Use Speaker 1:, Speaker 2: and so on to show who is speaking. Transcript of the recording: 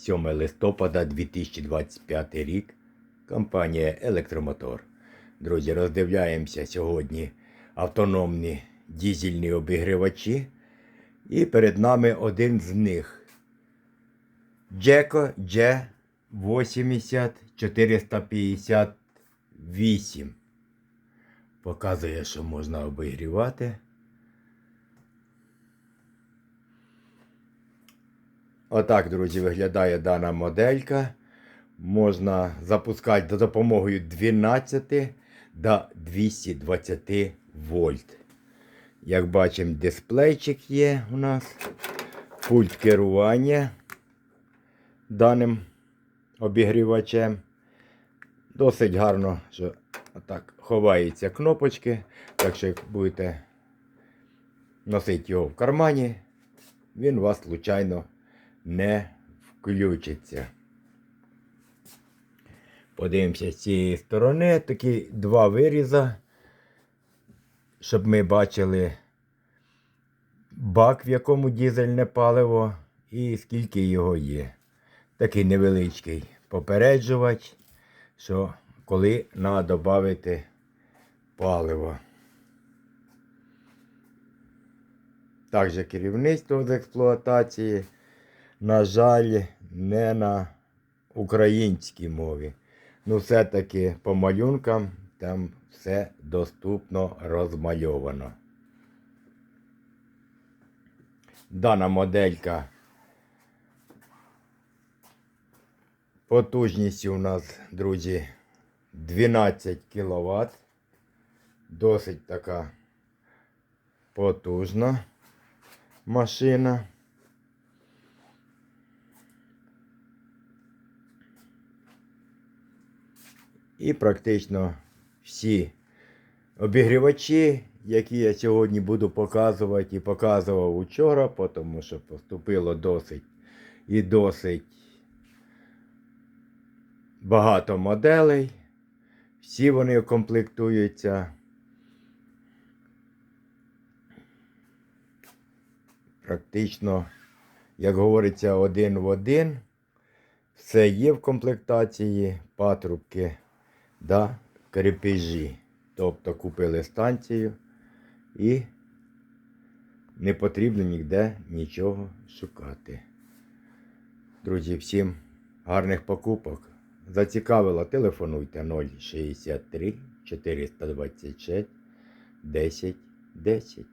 Speaker 1: 7 листопада 2025 рік. Компанія Електромотор. Друзі, роздивляємося сьогодні автономні дізельні обігрівачі. І перед нами один з них. Джеко G80 458. Показує, що можна обігрівати. Отак, друзі, виглядає дана моделька. Можна запускати за допомогою 12 до 220 вольт. Як бачимо, дисплейчик є у нас, пульт керування даним обігрівачем. Досить гарно, що отак ховаються кнопочки. Так що, як будете носити його в кармані, він вас, случайно, не включиться. Подивимося з цієї сторони. Такі два виріза, щоб ми бачили бак, в якому дізельне паливо, і скільки його є. Такий невеличкий попереджувач, що коли треба додати паливо. Також керівництво з експлуатації, на жаль, не на українській мові. Ну, все-таки по малюнкам там все доступно розмальовано. Дана моделька потужністю у нас, друзі, 12 кВт. Досить така потужна машина. І практично всі обігрівачі, які я сьогодні буду показувати і показував учора, тому що поступило досить і досить багато моделей. Всі вони комплектуються. Практично, як говориться, один в один. Все є в комплектації, патрубки да, крепежі. Тобто купили станцію і не потрібно ніде нічого шукати. Друзі, всім гарних покупок. Зацікавило, телефонуйте 063 426 10 10.